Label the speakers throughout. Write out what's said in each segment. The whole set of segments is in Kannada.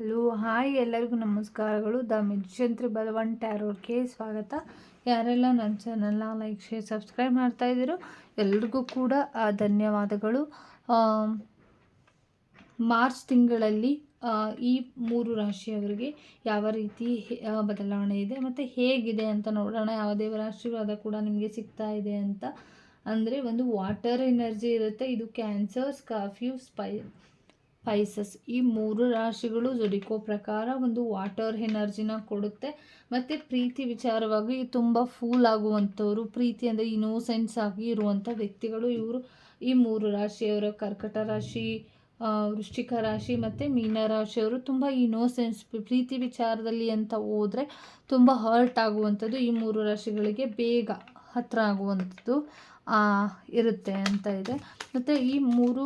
Speaker 1: ಹಲೋ, ಹಾಯ್ ಎಲ್ಲರಿಗೂ ನಮಸ್ಕಾರಗಳು. ದ ಮಿಜಂತ್ರಿ ಬಲವನ್ ಟ್ಯಾರೋರ್ಗೆ ಸ್ವಾಗತ. ಯಾರೆಲ್ಲ ನನ್ನ ಚಾನಲ್ನ ಲೈಕ್, ಶೇರ್, ಸಬ್ಸ್ಕ್ರೈಬ್ ಮಾಡ್ತಾ ಇದ್ದೀರೋ ಎಲ್ರಿಗೂ ಕೂಡ ಧನ್ಯವಾದಗಳು. ಮಾರ್ಚ್ ತಿಂಗಳಲ್ಲಿ ಈ ಮೂರು ರಾಶಿಯವರಿಗೆ ಯಾವ ರೀತಿ ಬದಲಾವಣೆ ಇದೆ ಮತ್ತು ಹೇಗಿದೆ ಅಂತ ನೋಡೋಣ. ಯಾವ ದೇವರ ಆಶೀರ್ವಾದ ಕೂಡ ನಿಮಗೆ ಸಿಗ್ತಾ ಇದೆ ಅಂತ. ಅಂದರೆ ಒಂದು ವಾಟರ್ ಎನರ್ಜಿ ಇರುತ್ತೆ. ಇದು ಕ್ಯಾನ್ಸರ್ ಸ್ಕಾರ್ಫ್ಯೂ ಸ್ಪೈ ಸ್ಪೈಸಸ್. ಈ ಮೂರು ರಾಶಿಗಳು ಜೊಡಿಕೋ ಪ್ರಕಾರ ಒಂದು ವಾಟರ್ ಎನರ್ಜಿನ ಕೊಡುತ್ತೆ. ಮತ್ತು ಪ್ರೀತಿ ವಿಚಾರವಾಗಿ ತುಂಬ ಫೂಲ್ ಆಗುವಂಥವ್ರು, ಪ್ರೀತಿ ಅಂದರೆ ಇನೋಸೆನ್ಸ್ ಆಗಿ ಇರುವಂಥ ವ್ಯಕ್ತಿಗಳು ಇವರು. ಈ ಮೂರು ರಾಶಿಯವರ ಕರ್ಕಟ ರಾಶಿ ವೃಶ್ಚಿಕ ರಾಶಿ ಮತ್ತು ಮೀನ ರಾಶಿಯವರು ತುಂಬ ಇನೋಸೆನ್ಸ್ ಪ್ರೀತಿ ವಿಚಾರದಲ್ಲಿ ಅಂತ ಹೋದರೆ ತುಂಬ ಹರ್ಟ್ ಆಗುವಂಥದ್ದು ಈ ಮೂರು ರಾಶಿಗಳಿಗೆ ಬೇಗ ಹತ್ರ ಆಗುವಂಥದ್ದು ಇರುತ್ತೆ ಅಂತ ಇದೆ. ಮತ್ತು ಈ ಮೂರು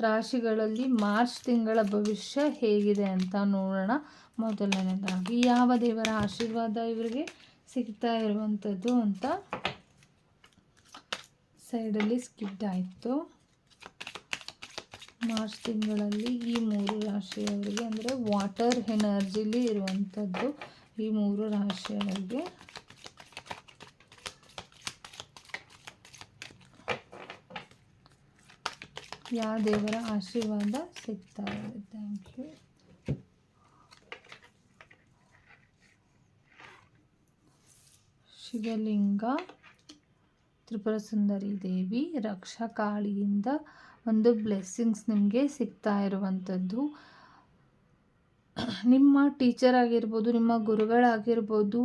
Speaker 1: ರಾಶಿಗಳಲ್ಲಿ ಮಾರ್ಚ್ ತಿಂಗಳ ಭವಿಷ್ಯ ಹೇಗಿದೆ ಅಂತ ನೋಡೋಣ. ಮೊದಲನೇದಾಗಿ, ಯಾವ ದೇವರ ಆಶೀರ್ವಾದ ಇವರಿಗೆ ಸಿಗ್ತಾ ಇರುವಂಥದ್ದು ಅಂತ ಸೈಡಲ್ಲಿ ಸ್ಕಿಡ್ ಆಯಿತು. ಮಾರ್ಚ್ ತಿಂಗಳಲ್ಲಿ ಈ ಮೂರು ರಾಶಿಯವರಿಗೆ, ಅಂದರೆ ವಾಟರ್ ಎನರ್ಜಿಲಿ ಇರುವಂಥದ್ದು ಈ ಮೂರು ರಾಶಿಯವರಿಗೆ ಯಾವ ದೇವರ ಆಶೀರ್ವಾದ ಸಿಗ್ತಾ ಇದೆ? ಥ್ಯಾಂಕ್ ಯು ಶಿವಲಿಂಗ ತ್ರಿಪುರ ಸುಂದರಿ ದೇವಿ ರಕ್ಷಾ ಕಾಳಿಯಿಂದ ಒಂದು ಬ್ಲೆಸ್ಸಿಂಗ್ಸ್ ನಿಮಗೆ ಸಿಗ್ತಾ ಇರುವಂಥದ್ದು. ನಿಮ್ಮ ಟೀಚರ್ ಆಗಿರ್ಬೋದು, ನಿಮ್ಮ ಗುರುಗಳಾಗಿರ್ಬೋದು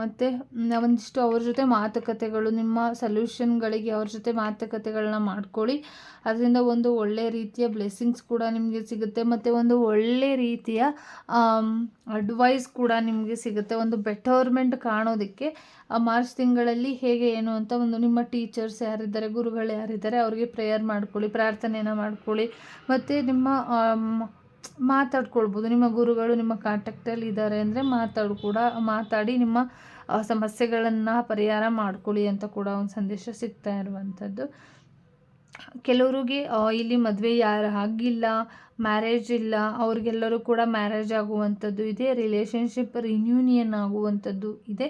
Speaker 1: ಮತ್ತು ಒಂದಿಷ್ಟು ಅವ್ರ ಜೊತೆ ಮಾತುಕತೆಗಳು, ನಿಮ್ಮ ಸೊಲ್ಯೂಷನ್ಗಳಿಗೆ ಅವ್ರ ಜೊತೆ ಮಾತುಕತೆಗಳನ್ನ ಮಾಡ್ಕೊಳ್ಳಿ. ಅದರಿಂದ ಒಂದು ಒಳ್ಳೆಯ ರೀತಿಯ ಬ್ಲೆಸ್ಸಿಂಗ್ಸ್ ಕೂಡ ನಿಮಗೆ ಸಿಗುತ್ತೆ. ಮತ್ತು ಒಂದು ಒಳ್ಳೆ ರೀತಿಯ ಅಡ್ವೈಸ್ ಕೂಡ ನಿಮಗೆ ಸಿಗುತ್ತೆ. ಒಂದು ಬೆಟರ್ಮೆಂಟ್ ಕಾಣೋದಕ್ಕೆ ಮಾರ್ಚ್ ತಿಂಗಳಲ್ಲಿ ಹೇಗೆ ಏನು ಅಂತ ಒಂದು ನಿಮ್ಮ ಟೀಚರ್ಸ್ ಯಾರಿದ್ದಾರೆ, ಗುರುಗಳು ಯಾರಿದ್ದಾರೆ, ಅವರಿಗೆ ಪ್ರೇಯರ್ ಮಾಡ್ಕೊಳ್ಳಿ ಪ್ರಾರ್ಥನೆಯನ್ನು ಮಾಡ್ಕೊಳ್ಳಿ. ಮತ್ತು ನಿಮ್ಮ ಮಾತಾಡ್ಕೊಳ್ಬೋದು. ನಿಮ್ಮ ಗುರುಗಳು ನಿಮ್ಮ ಕಾಂಟ್ಯಾಕ್ಟಲ್ಲಿ ಇದ್ದಾರೆ ಅಂದರೆ ಮಾತಾಡು ಕೂಡ, ಮಾತಾಡಿ ನಿಮ್ಮ ಸಮಸ್ಯೆಗಳನ್ನು ಪರಿಹಾರ ಮಾಡ್ಕೊಳ್ಳಿ ಅಂತ ಕೂಡ ಒಂದು ಸಂದೇಶ ಸಿಗ್ತಾ ಇರುವಂಥದ್ದು ಕೆಲವರಿಗೆ ಇಲ್ಲಿ ಮದುವೆ ಯಾರು ಆಗಿಲ್ಲ ಮ್ಯಾರೇಜ್ ಇಲ್ಲ, ಅವ್ರಿಗೆಲ್ಲರೂ ಕೂಡ ಮ್ಯಾರೇಜ್ ಆಗುವಂಥದ್ದು ಇದೆ ರಿಲೇಷನ್ಶಿಪ್ ರಿನ್ಯೂನಿಯನ್ ಆಗುವಂಥದ್ದು ಇದೆ,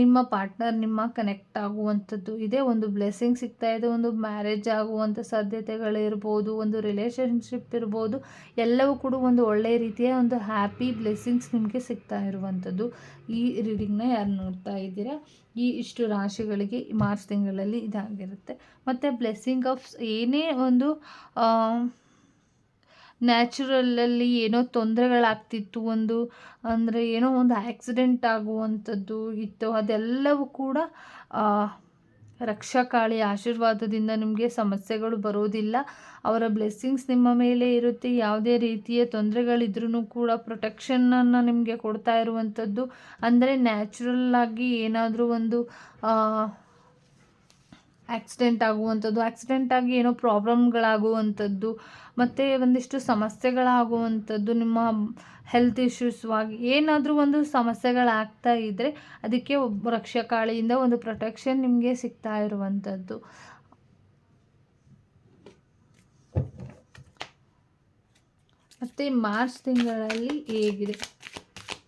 Speaker 1: ನಿಮ್ಮ ಪಾರ್ಟ್ನರ್ ನಿಮ್ಮ ಕನೆಕ್ಟ್ ಆಗುವಂಥದ್ದು ಇದೆ, ಒಂದು ಬ್ಲೆಸ್ಸಿಂಗ್ ಸಿಗ್ತಾ ಇದೆ, ಒಂದು ಮ್ಯಾರೇಜ್ ಆಗುವಂಥ ಸಾಧ್ಯತೆಗಳಿರ್ಬೋದು, ಒಂದು ರಿಲೇಷನ್ಶಿಪ್ ಇರ್ಬೋದು, ಎಲ್ಲವೂ ಕೂಡ ಒಂದು ಒಳ್ಳೆಯ ರೀತಿಯ ಒಂದು ಹ್ಯಾಪಿ ಬ್ಲೆಸ್ಸಿಂಗ್ಸ್ ನಿಮಗೆ ಸಿಗ್ತಾ ಇರುವಂಥದ್ದು. ಈ ರೀಡಿಂಗ್ನ ಯಾರು ನೋಡ್ತಾ ಇದ್ದೀರಾ? ಈ ಇಷ್ಟು ರಾಶಿಗಳಿಗೆ ಮಾರ್ಚ್ ತಿಂಗಳಲ್ಲಿ ಇದಾಗಿರುತ್ತೆ. ಮತ್ತು ಬ್ಲೆಸ್ಸಿಂಗ್ ಆಫ್ ಏನೇ ಒಂದು ನ್ಯಾಚುರಲಲ್ಲಿ ಏನೋ ತೊಂದರೆಗಳಾಗ್ತಿತ್ತು ಒಂದು, ಅಂದರೆ ಏನೋ ಒಂದು ಆ್ಯಕ್ಸಿಡೆಂಟ್ ಆಗುವಂಥದ್ದು ಇತ್ತು. ಅದೆಲ್ಲವೂ ಕೂಡ ರಕ್ಷಾಕಾಳಿ ಆಶೀರ್ವಾದದಿಂದ ನಿಮಗೆ ಸಮಸ್ಯೆಗಳು ಬರೋದಿಲ್ಲ. ಅವರ ಬ್ಲೆಸ್ಸಿಂಗ್ಸ್ ನಿಮ್ಮ ಮೇಲೆ ಇರುತ್ತೆ. ಯಾವುದೇ ರೀತಿಯ ತೊಂದರೆಗಳಿದ್ರೂ ಕೂಡ ಪ್ರೊಟೆಕ್ಷನನ್ನು ನಿಮಗೆ ಕೊಡ್ತಾ ಇರುವಂಥದ್ದು. ಅಂದರೆ ನ್ಯಾಚುರಲ್ ಆಗಿ ಏನಾದರೂ ಒಂದು ಆಕ್ಸಿಡೆಂಟ್ ಆಗುವಂಥದ್ದು ಆಕ್ಸಿಡೆಂಟ್ ಆಗಿ ಏನೋ ಪ್ರಾಬ್ಲಮ್ಗಳಾಗುವಂಥದ್ದು ಮತ್ತು ಒಂದಿಷ್ಟು ಸಮಸ್ಯೆಗಳಾಗುವಂಥದ್ದು, ನಿಮ್ಮ ಹೆಲ್ತ್ ಇಶ್ಯೂಸ್ವಾಗಿ ಏನಾದರೂ ಒಂದು ಸಮಸ್ಯೆಗಳಾಗ್ತಾ ಇದ್ದರೆ ಅದಕ್ಕೆ ಒಬ್ಬ ರಕ್ಷಕಾಳಿಯಿಂದ ಒಂದು ಪ್ರೊಟೆಕ್ಷನ್ ನಿಮಗೆ ಸಿಗ್ತಾ ಇರುವಂಥದ್ದು. ಮತ್ತು ಮಾರ್ಚ್ ತಿಂಗಳಲ್ಲಿ ಹೇಗಿದೆ?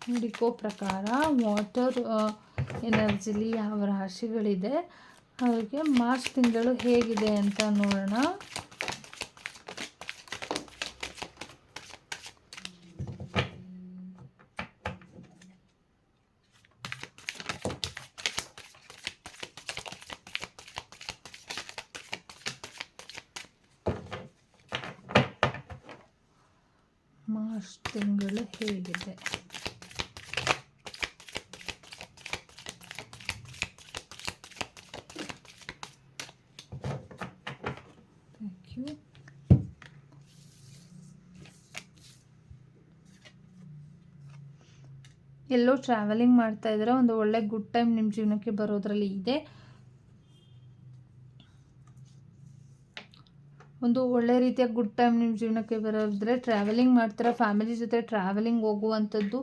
Speaker 1: ನೋಡಿಕೋ ಪ್ರಕಾರ ವಾಟರ್ ಎನರ್ಜಿಲಿ ಯಾವ ರಾಶಿಗಳಿದೆ? ಅವ್ರಿಗೆ ಮಾರ್ಚ್ ತಿಂಗಳು ಹೇಗಿದೆ ಅಂತ ನೋಡೋಣ. ಮಾರ್ಚ್ ತಿಂಗಳು ಹೇಗಿದೆ. ಎಲ್ಲೋ ಟ್ರಾವೆಲಿಂಗ್ ಮಾಡ್ತಾ ಇದ್ರೆ ಒಂದು ಒಳ್ಳೆ ಗುಡ್ ಟೈಮ್ ನಿಮ್ಮ ಜೀವನಕ್ಕೆ ಬರೋದ್ರಲ್ಲಿ ಇದೆ. ಒಂದು ಒಳ್ಳೆ ರೀತಿಯ ಗುಡ್ ಟೈಮ್ ನಿಮ್ಮ ಜೀವನಕ್ಕೆ ಬರೋದ್ರೆ ಟ್ರಾವೆಲಿಂಗ್ ಮಾಡ್ತಾರೆ? ಫ್ಯಾಮಿಲಿ ಜೊತೆ ಟ್ರಾವೆಲಿಂಗ್ ಹೋಗುವಂಥದ್ದು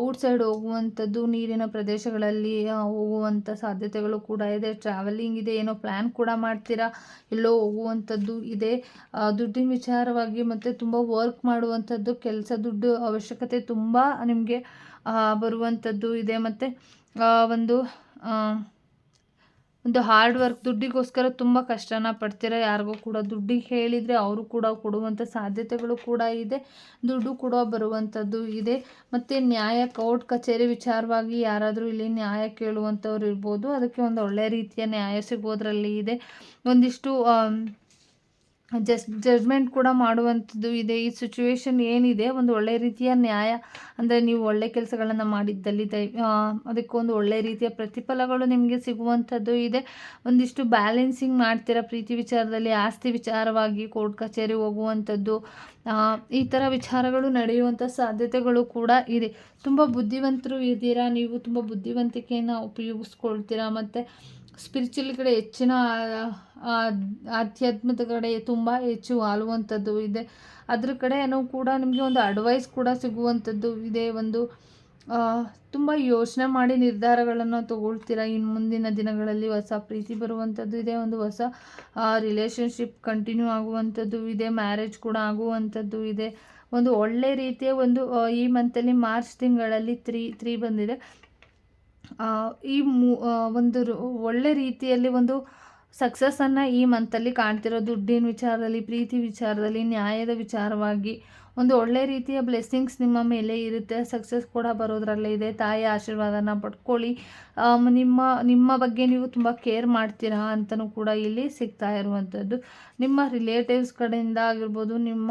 Speaker 1: ಔಟ್ ಸೈಡ್ ಹೋಗುವಂಥದ್ದು, ನೀರಿನ ಪ್ರದೇಶಗಳಲ್ಲಿ ಹೋಗುವಂಥ ಸಾಧ್ಯತೆಗಳು ಕೂಡ ಇದೆ. ಟ್ರಾವೆಲಿಂಗ್ ಇದೆ, ಏನೋ ಪ್ಲ್ಯಾನ್ ಕೂಡ ಮಾಡ್ತೀರಾ? ಎಲ್ಲೋ ಹೋಗುವಂಥದ್ದು ಇದೆ. ದುಡ್ಡಿನ ವಿಚಾರವಾಗಿ ಮತ್ತು ತುಂಬ ವರ್ಕ್ ಮಾಡುವಂಥದ್ದು, ಕೆಲಸ ದುಡ್ಡು ಅವಶ್ಯಕತೆ ತುಂಬ ನಿಮಗೆ ಬರುವಂಥದ್ದು ಇದೆ. ಮತ್ತು ಒಂದು ಒಂದು ಹಾರ್ಡ್ ವರ್ಕ್ ದುಡ್ಡಿಗೋಸ್ಕರ ತುಂಬ ಕಷ್ಟನ ಪಡ್ತೀರ ಯಾರಿಗೂ ಕೂಡ ದುಡ್ಡಿಗೆ ಹೇಳಿದರೆ ಅವರು ಕೂಡ ಕೊಡುವಂಥ ಸಾಧ್ಯತೆಗಳು ಕೂಡ ಇದೆ, ದುಡ್ಡು ಕೂಡ ಬರುವಂಥದ್ದು ಇದೆ. ಮತ್ತು ನ್ಯಾಯ ಕೋರ್ಟ್ ಕಚೇರಿ ವಿಚಾರವಾಗಿ ಯಾರಾದರೂ ಇಲ್ಲಿ ನ್ಯಾಯ ಕೇಳುವಂಥವ್ರು ಇರ್ಬೋದು, ಅದಕ್ಕೆ ಒಂದು ಒಳ್ಳೆಯ ರೀತಿಯ ನ್ಯಾಯ ಸಿಗೋದ್ರಲ್ಲಿ ಇದೆ. ಒಂದಿಷ್ಟು ಜಸ್ ಜಡ್ಜ್ಮೆಂಟ್ ಕೂಡ ಮಾಡುವಂಥದ್ದು ಇದೆ. ಈ ಸಿಚುವೇಶನ್ ಏನಿದೆ ಒಂದು ಒಳ್ಳೆ ರೀತಿಯ ನ್ಯಾಯ ಅಂದರೆ ನೀವು ಒಳ್ಳೆ ಕೆಲಸಗಳನ್ನು ಮಾಡಿದ್ದಲ್ಲಿ ದೈ ಆ, ಅದಕ್ಕೊಂದು ಒಳ್ಳೆ ರೀತಿಯ ಪ್ರತಿಫಲಗಳು ನಿಮಗೆ ಸಿಗುವಂಥದ್ದು ಇದೆ. ಒಂದಿಷ್ಟು ಬ್ಯಾಲೆನ್ಸಿಂಗ್ ಮಾಡ್ತೀರಾ? ಪ್ರೀತಿ ವಿಚಾರದಲ್ಲಿ ಆಸ್ತಿ ವಿಚಾರವಾಗಿ ಕೋರ್ಟ್ ಕಚೇರಿ ಹೋಗುವಂಥದ್ದು ಈ ಥರ ವಿಚಾರಗಳು ನಡೆಯುವಂಥ ಸಾಧ್ಯತೆಗಳು ಕೂಡ ಇದೆ. ತುಂಬ ಬುದ್ಧಿವಂತರು ಇದ್ದೀರಾ? ನೀವು ತುಂಬ ಬುದ್ಧಿವಂತಿಕೆಯನ್ನು ಉಪಯೋಗಿಸ್ಕೊಳ್ತೀರಾ? ಮತ್ತು ಸ್ಪಿರಿಚುವಲ್ ಕಡೆ ಹೆಚ್ಚಿನ ಆಧ್ಯಾತ್ಮದ ಕಡೆ ತುಂಬ ಹೆಚ್ಚು ಆಲುವಂಥದ್ದು ಇದೆ. ಅದ್ರ ಕಡೆನೂ ಕೂಡ ನಿಮಗೆ ಒಂದು ಅಡ್ವೈಸ್ ಕೂಡ ಸಿಗುವಂಥದ್ದು ಇದೆ. ಒಂದು ತುಂಬ ಯೋಚನೆ ಮಾಡಿ ನಿರ್ಧಾರಗಳನ್ನು ತಗೊಳ್ತೀರಾ? ಇನ್ನು ಮುಂದಿನ ದಿನಗಳಲ್ಲಿ ಹೊಸ ಪ್ರೀತಿ ಬರುವಂಥದ್ದು ಇದೆ. ಒಂದು ಹೊಸ ರಿಲೇಷನ್ಶಿಪ್ ಕಂಟಿನ್ಯೂ ಆಗುವಂಥದ್ದು ಇದೆ. ಮ್ಯಾರೇಜ್ ಕೂಡ ಆಗುವಂಥದ್ದು ಇದೆ. ಒಂದು ಒಳ್ಳೆ ರೀತಿಯ ಒಂದು ಈ ಮಂತಲ್ಲಿ ಮಾರ್ಚ್ ತಿಂಗಳಲ್ಲಿ ತ್ರೀ ತ್ರೀ ಬಂದಿದೆ. ಈ ಮೂ ಒಂದು ಒಳ್ಳೆ ರೀತಿಯಲ್ಲಿ ಒಂದು ಸಕ್ಸಸ್ಸನ್ನು ಈ ಮಂತಲ್ಲಿ ಕಾಣ್ತಿರೋ ದುಡ್ಡಿನ ವಿಚಾರದಲ್ಲಿ, ಪ್ರೀತಿ ವಿಚಾರದಲ್ಲಿ, ನ್ಯಾಯದ ವಿಚಾರವಾಗಿ ಒಂದು ಒಳ್ಳೆ ರೀತಿಯ ಬ್ಲೆಸ್ಸಿಂಗ್ಸ್ ನಿಮ್ಮ ಮೇಲೆ ಇರುತ್ತೆ. ಸಕ್ಸಸ್ ಕೂಡ ಬರೋದರಲ್ಲೇ ಇದೆ. ತಾಯಿ ಆಶೀರ್ವಾದನ ಪಡ್ಕೊಳ್ಳಿ. ನಿಮ್ಮ ನಿಮ್ಮ ಬಗ್ಗೆ ನೀವು ತುಂಬ ಕೇರ್ ಮಾಡ್ತೀರಾ ಅಂತಲೂ ಕೂಡ ಇಲ್ಲಿ ಸಿಗ್ತಾ ಇರುವಂಥದ್ದು. ನಿಮ್ಮ ರಿಲೇಟಿವ್ಸ್ ಕಡೆಯಿಂದ ಆಗಿರ್ಬೋದು, ನಿಮ್ಮ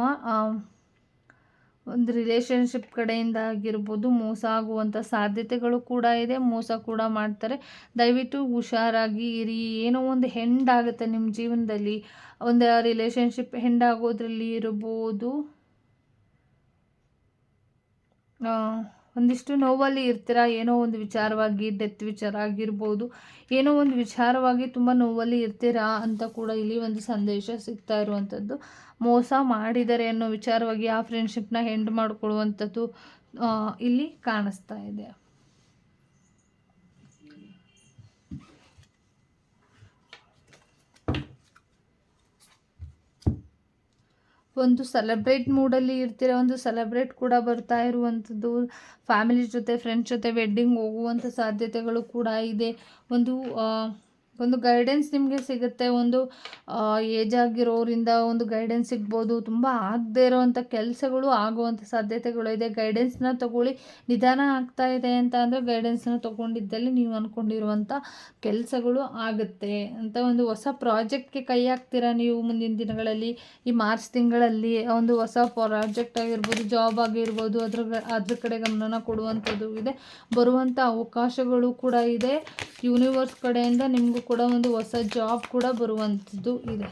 Speaker 1: ಒಂದು ರಿಲೇಷನ್ಶಿಪ್ ಕಡೆಯಿಂದ ಆಗಿರ್ಬೋದು ಮೋಸ ಆಗುವಂಥ ಸಾಧ್ಯತೆಗಳು ಕೂಡ ಇದೆ, ಮೋಸ ಕೂಡ ಮಾಡ್ತಾರೆ. ದಯವಿಟ್ಟು ಹುಷಾರಾಗಿ ಇರಿ. ಏನೋ ಒಂದು ಹೆಂಡ್ ಆಗುತ್ತೆ ನಿಮ್ಮ ಜೀವನದಲ್ಲಿ. ಒಂದು ರಿಲೇಷನ್ಶಿಪ್ ಹೆಂಡ್ ಆಗೋದ್ರಲ್ಲಿ ಇರ್ಬೋದು. ಒಂದಿಷ್ಟು ನೋವಲ್ಲಿ ಇರ್ತೀರ? ಏನೋ ಒಂದು ವಿಚಾರವಾಗಿ ಡೆತ್ ವಿಚಾರ ಆಗಿರ್ಬೋದು. ಏನೋ ಒಂದು ವಿಚಾರವಾಗಿ ತುಂಬ ನೋವಲ್ಲಿ ಇರ್ತೀರಾ ಅಂತ ಕೂಡ ಇಲ್ಲಿ ಒಂದು ಸಂದೇಶ ಸಿಗ್ತಾ ಇರುವಂಥದ್ದು ಮೋಸ ಮಾಡಿದ್ದಾರೆ ಅನ್ನೋ ವಿಚಾರವಾಗಿ ಆ ಫ್ರೆಂಡ್ಶಿಪ್ನ ಹೆಂಡ್ ಮಾಡಿಕೊಳ್ಳುವಂಥದ್ದು ಇಲ್ಲಿ ಕಾಣಿಸ್ತಾ ಇದೆ. ಒಂದು ಸೆಲೆಬ್ರೇಟ್ ಮೂಡಲ್ಲಿ ಇರ್ತೀರ? ಒಂದು ಸೆಲೆಬ್ರೇಟ್ ಕೂಡ ಬರ್ತಾ ಇರುವಂಥದ್ದು ಫ್ಯಾಮಿಲಿ ಜೊತೆ ಫ್ರೆಂಡ್ಸ್ ಜೊತೆ ವೆಡ್ಡಿಂಗ್ ಹೋಗುವಂಥ ಸಾಧ್ಯತೆಗಳು ಕೂಡ ಇದೆ. ಒಂದು ಒಂದು ಗೈಡೆನ್ಸ್ ನಿಮಗೆ ಸಿಗುತ್ತೆ, ಒಂದು ಏಜ್ ಆಗಿರೋರಿಂದ ಒಂದು ಗೈಡೆನ್ಸ್ ಸಿಗ್ಬೋದು, ತುಂಬ ಆಗದೇ ಇರೋವಂಥ ಕೆಲಸಗಳು ಆಗುವಂಥ ಸಾಧ್ಯತೆಗಳು ಇದೆ. ಗೈಡೆನ್ಸ್ನ ತಗೊಳ್ಳಿ, ನಿಧಾನ ಆಗ್ತಾ ಇದೆ ಅಂತ ಅಂದರೆ ಗೈಡೆನ್ಸ್ನ ತೊಗೊಂಡಿದ್ದಲ್ಲಿ ನೀವು ಅಂದ್ಕೊಂಡಿರುವಂಥ ಕೆಲಸಗಳು ಆಗುತ್ತೆ ಅಂತ ಒಂದು ಹೊಸ ಪ್ರಾಜೆಕ್ಟ್ಗೆ ಕೈ ಹಾಕ್ತೀರಾ ನೀವು ಮುಂದಿನ ದಿನಗಳಲ್ಲಿ? ಈ ಮಾರ್ಚ್ ತಿಂಗಳಲ್ಲಿ ಒಂದು ಹೊಸ ಪ್ರಾಜೆಕ್ಟ್ ಆಗಿರ್ಬೋದು ಜಾಬ್ ಆಗಿರ್ಬೋದು, ಅದ್ರ ಅದ್ರ ಕಡೆ ಗಮನ ಕೊಡುವಂಥದ್ದು ಇದೆ. ಬರುವಂಥ ಅವಕಾಶಗಳು ಕೂಡ ಇದೆ. ಯೂನಿವರ್ಸ್ ಕಡೆಯಿಂದ ನಿಮಗೂ ಕೂಡ ಒಂದು ಹೊಸ ಜಾಬ್ ಕೂಡ ಬರುವಂಥದ್ದು ಇದೆ.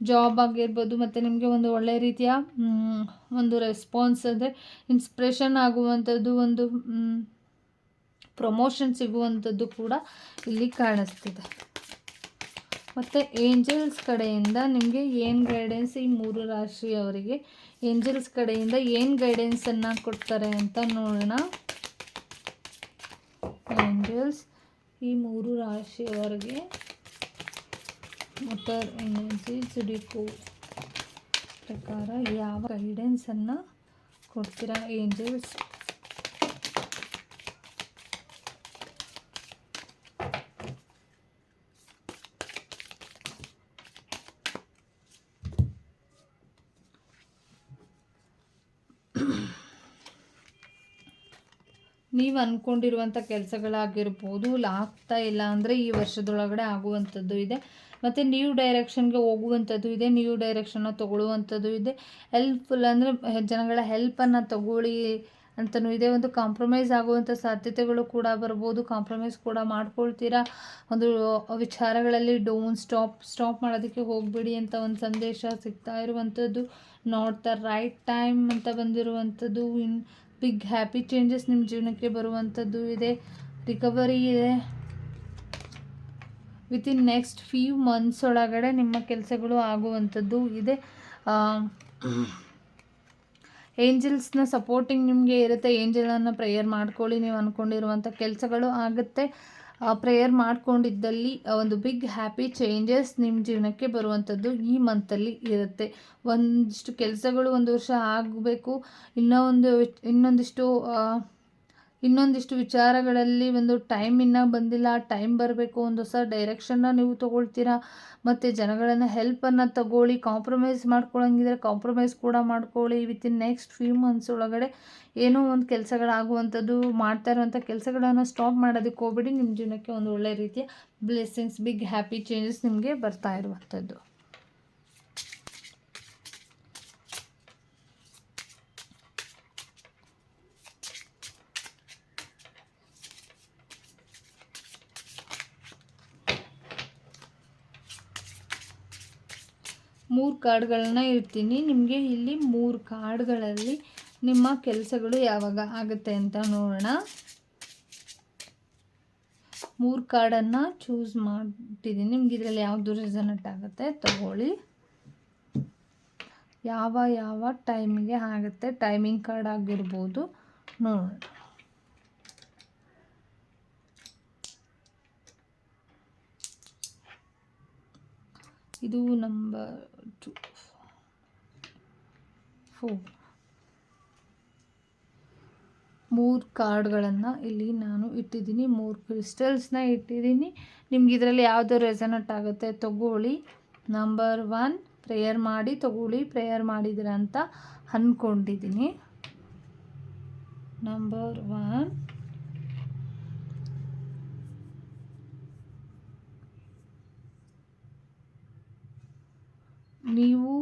Speaker 1: ಜಾಬ್ ಆಗಿರ್ಬೋದು ಮತ್ತು ನಿಮಗೆ ಒಂದು ಒಳ್ಳೆ ರೀತಿಯ ಒಂದು ರೆಸ್ಪಾನ್ಸ್ ಅಂದರೆ ಇನ್ಸ್ಪ್ರೇಷನ್ ಆಗುವಂಥದ್ದು ಒಂದು ಪ್ರಮೋಷನ್ ಸಿಗುವಂಥದ್ದು ಕೂಡ ಇಲ್ಲಿ ಕಾಣಿಸ್ತಿದೆ. ಮತ್ತು ಏಂಜಲ್ಸ್ ಕಡೆಯಿಂದ ನಿಮಗೆ ಏನು ಗೈಡೆನ್ಸ್ ಈ ಮೂರು ರಾಶಿಯವರಿಗೆ? ಏಂಜಲ್ಸ್ ಕಡೆಯಿಂದ ಏನು ಗೈಡೆನ್ಸನ್ನು ಕೊಡ್ತಾರೆ ಅಂತ ನೋಡೋಣ. ಏಂಜಲ್ಸ್ ಈ ಮೂರು ರಾಶಿಯವರಿಗೆ ಮೋಟರ್ ಎನರ್ಜಿ ಜುಡಿಕೋ ಪ್ರಕಾರ ಯಾವ ಗೈಡೆನ್ಸನ್ನು ಕೊಡ್ತೀರಾ? ಏಂಜಲ್ಸ್ ನೀವು ಅಂದ್ಕೊಂಡಿರುವಂಥ ಕೆಲಸಗಳಾಗಿರ್ಬೋದು ಆಗ್ತಾ ಇಲ್ಲ ಅಂದರೆ ಈ ವರ್ಷದೊಳಗಡೆ ಆಗುವಂಥದ್ದು ಇದೆ. ಮತ್ತು ನ್ಯೂ ಡೈರೆಕ್ಷನ್ಗೆ ಹೋಗುವಂಥದ್ದು ಇದೆ ನ್ಯೂ ಡೈರೆಕ್ಷನ್ನ ತೊಗೊಳ್ಳುವಂಥದ್ದು ಇದೆ. ಹೆಲ್ಪ್ಫುಲ್ ಅಂದರೆ ಜನಗಳ ಹೆಲ್ಪನ್ನು ತಗೊಳ್ಳಿ ಅಂತಲೂ ಇದೆ. ಒಂದು ಕಾಂಪ್ರಮೈಸ್ ಆಗುವಂಥ ಸಾಧ್ಯತೆಗಳು ಕೂಡ ಬರ್ಬೋದು. ಕಾಂಪ್ರಮೈಸ್ ಕೂಡ ಮಾಡ್ಕೊಳ್ತೀರಾ? ಒಂದು ವಿಚಾರಗಳಲ್ಲಿ ಡೋನ್ ಸ್ಟಾಪ್ ಸ್ಟಾಪ್ ಮಾಡೋದಕ್ಕೆ ಹೋಗಬೇಡಿ ಅಂತ ಒಂದು ಸಂದೇಶ ಸಿಗ್ತಾ ಇರುವಂಥದ್ದು. ನಾಟ್ ದ ರೈಟ್ ಟೈಮ್ ಅಂತ ಬಂದಿರುವಂಥದ್ದು. ಇನ್ ಬಿಗ್ ಹ್ಯಾಪಿ ಚೇಂಜಸ್ ನಿಮ್ಮ ಜೀವನಕ್ಕೆ ಬರುವಂಥದ್ದು ಇದೆ. ರಿಕವರಿ ಇದೆ. ವಿತಿನ್ ನೆಕ್ಸ್ಟ್ ಫ್ಯೂ ಮಂತ್ಸ್ ಒಳಗಡೆ ನಿಮ್ಮ ಕೆಲಸಗಳು ಆಗುವಂಥದ್ದು ಇದೆ. ಏಂಜಲ್ಸ್ನ ಸಪೋರ್ಟಿಂಗ್ ನಿಮಗೆ ಇರುತ್ತೆ. ಏಂಜಲನ್ನು ಪ್ರೇಯರ್ ಮಾಡ್ಕೊಳ್ಳಿ. ನೀವು ಅಂದ್ಕೊಂಡಿರುವಂಥ ಕೆಲಸಗಳು ಆಗುತ್ತೆ. ಪ್ರೇಯರ್ ಮಾಡ್ಕೊಂಡಿದ್ದಲ್ಲಿ ಒಂದು ಬಿಗ್ ಹ್ಯಾಪಿ ಚೇಂಜಸ್ ನಿಮ್ಮ ಜೀವನಕ್ಕೆ ಬರುವಂಥದ್ದು ಈ ಮಂತಲ್ಲಿ ಇರುತ್ತೆ. ಒಂದಿಷ್ಟು ಕೆಲಸಗಳು ಒಂದು ವರ್ಷ ಆಗಬೇಕು ಇನ್ನೂ ಒಂದು ಇನ್ನೊಂದಿಷ್ಟು ಇನ್ನೊಂದಿಷ್ಟು ವಿಚಾರಗಳಲ್ಲಿ ಒಂದು ಟೈಮ್ ಇನ್ನೂ ಬಂದಿಲ್ಲ ಟೈಮ್ ಬರಬೇಕು, ಒಂದು ಹೊಸ ಡೈರೆಕ್ಷನ್ನ ನೀವು ತೊಗೊಳ್ತೀರಾ? ಮತ್ತು ಜನಗಳನ್ನು ಹೆಲ್ಪನ್ನು ತಗೊಳ್ಳಿ ಕಾಂಪ್ರಮೈಸ್ ಮಾಡ್ಕೊಳ್ಳೋಂಗಿದ್ರೆ ಕಾಂಪ್ರಮೈಸ್ ಕೂಡ ಮಾಡ್ಕೊಳ್ಳಿ ವಿತಿನ್ ನೆಕ್ಸ್ಟ್ ಫ್ಯೂ ಮಂತ್ಸ್ ಒಳಗಡೆ ಏನೋ ಒಂದು ಕೆಲಸಗಳಾಗುವಂಥದ್ದು, ಮಾಡ್ತಾ ಇರುವಂಥ ಕೆಲಸಗಳನ್ನು ಸ್ಟಾಪ್ ಮಾಡೋದಕ್ಕೆ ಹೋಗ್ಬಿಡಿ ನಿಮ್ಮ ಜೀವನಕ್ಕೆ ಒಂದು ಒಳ್ಳೆ ರೀತಿಯ ಬ್ಲೆಸ್ಸಿಂಗ್ಸ್ ಬಿಗ್ ಹ್ಯಾಪಿ ಚೇಂಜಸ್ ನಿಮಗೆ ಬರ್ತಾ ಇರುವಂಥದ್ದು. ಮೂರು ಕಾರ್ಡ್ಗಳನ್ನ ಇರ್ತೀನಿ ನಿಮಗೆ ಇಲ್ಲಿ ಮೂರು ಕಾರ್ಡ್ಗಳಲ್ಲಿ ನಿಮ್ಮ ಕೆಲಸಗಳು ಯಾವಾಗ ಆಗುತ್ತೆ ಅಂತ ನೋಡೋಣ. ಮೂರು ಕಾರ್ಡನ್ನು ಚೂಸ್ ಮಾಡಿಟ್ಟಿದ್ದೀನಿ ನಿಮ್ಗೆ ಇದರಲ್ಲಿ ಯಾವುದು ರೆಸನೆಟ್ ಆಗುತ್ತೆ ತಗೊಳ್ಳಿ. ಯಾವ ಯಾವ ಟೈಮಿಗೆ ಆಗುತ್ತೆ? ಟೈಮಿಂಗ್ ಕಾರ್ಡ್ ಆಗಿರ್ಬೋದು. ನೋಡೋಣ. ಇದು ನಂಬರ್ ಫೋರ್ ಮೂರು ಕಾರ್ಡ್ಗಳನ್ನು ಇಲ್ಲಿ ನಾನು ಇಟ್ಟಿದ್ದೀನಿ. ಮೂರು ಕ್ರಿಸ್ಟಲ್ಸ್ನ ಇಟ್ಟಿದ್ದೀನಿ. ನಿಮ್ಗೆ ಇದರಲ್ಲಿ ಯಾವುದೋ ರೆಸನೆಟ್ ಆಗುತ್ತೆ ತಗೊಳ್ಳಿ. ನಂಬರ್ ಒನ್ ಪ್ರೇಯರ್ ಮಾಡಿ, ತಗೊಳ್ಳಿ ಪ್ರೇಯರ್ ಮಾಡಿದಿರ ಅಂತ ಅಂದ್ಕೊಂಡಿದ್ದೀನಿ ನಂಬರ್ ಒನ್ ನೀವು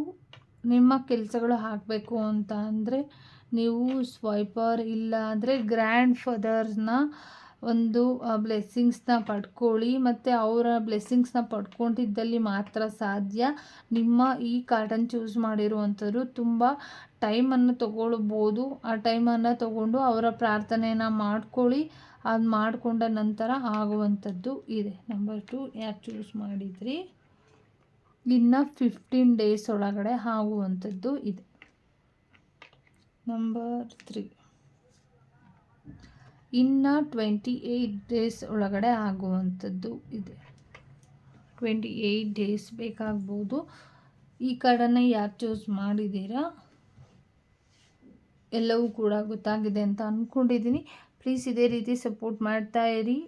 Speaker 1: ನಿಮ್ಮ ಕೆಲಸಗಳು ಹಾಕಬೇಕು ಅಂತ ಅಂದರೆ ನೀವು ಸ್ವೈಪರ್ ಇಲ್ಲ ಅಂದರೆ ಗ್ರ್ಯಾಂಡ್ ಫಾದರ್ಸ್ನ ಒಂದು ಬ್ಲೆಸ್ಸಿಂಗ್ಸ್ನ ಪಡ್ಕೊಳ್ಳಿ. ಮತ್ತು ಅವರ ಬ್ಲೆಸ್ಸಿಂಗ್ಸ್ನ ಪಡ್ಕೊಂಡಿದ್ದಲ್ಲಿ ಮಾತ್ರ ಸಾಧ್ಯ ನಿಮ್ಮ ಈ ಕಾರ್ಟನ್ ಚೂಸ್ ಮಾಡಿರುವಂಥದ್ದು ತುಂಬ ಟೈಮನ್ನು ತಗೊಳ್ಬೋದು. ಆ ಟೈಮನ್ನು ತಗೊಂಡು ಅವರ ಪ್ರಾರ್ಥನೆಯನ್ನು ಮಾಡ್ಕೊಳ್ಳಿ. ಅದು ಮಾಡಿಕೊಂಡ ನಂತರ ಆಗುವಂಥದ್ದು ಇದೆ. ನಂಬರ್ ಟು ಯಾಕೆ ಚೂಸ್ ಮಾಡಿದ್ರಿ? ಇನ್ನು ಫಿಫ್ಟೀನ್ ಡೇಸ್ ಒಳಗಡೆ ಆಗುವಂಥದ್ದು ಇದೆ. ನಂಬರ್ ತ್ರೀ ಇನ್ನು ಟ್ವೆಂಟಿ ಏಯ್ಟ್ ಡೇಸ್ ಒಳಗಡೆ ಆಗುವಂಥದ್ದು ಇದೆ. ಟ್ವೆಂಟಿ ಏಯ್ಟ್ ಡೇಸ್ ಬೇಕಾಗ್ಬೋದು. ಈ ಕಾರ್ಡನ್ನು ಯಾರು ಚೂಸ್ ಮಾಡಿದ್ದೀರಾ? ಎಲ್ಲವೂ ಕೂಡ ಗೊತ್ತಾಗಿದೆ ಅಂತ ಅಂದ್ಕೊಂಡಿದ್ದೀನಿ ಪ್ಲೀಸ್ ಇದೇ ರೀತಿ ಸಪೋರ್ಟ್ ಮಾಡ್ತಾ ಇರಿ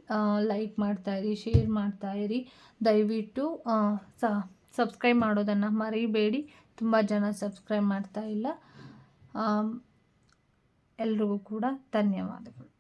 Speaker 1: ಲೈಕ್ ಮಾಡ್ತಾ ಇರಿ ಶೇರ್ ಮಾಡ್ತಾ ಇರಿ. ದಯವಿಟ್ಟು ಸ ಸಬ್ಸ್ಕ್ರೈಬ್ ಮಾಡೋದನ್ನು ಮರಿಬೇಡಿ. ತುಂಬ ಜನ ಸಬ್ಸ್ಕ್ರೈಬ್ ಮಾಡ್ತಾ ಇಲ್ಲ. ಎಲ್ರಿಗೂ ಕೂಡ ಧನ್ಯವಾದಗಳು.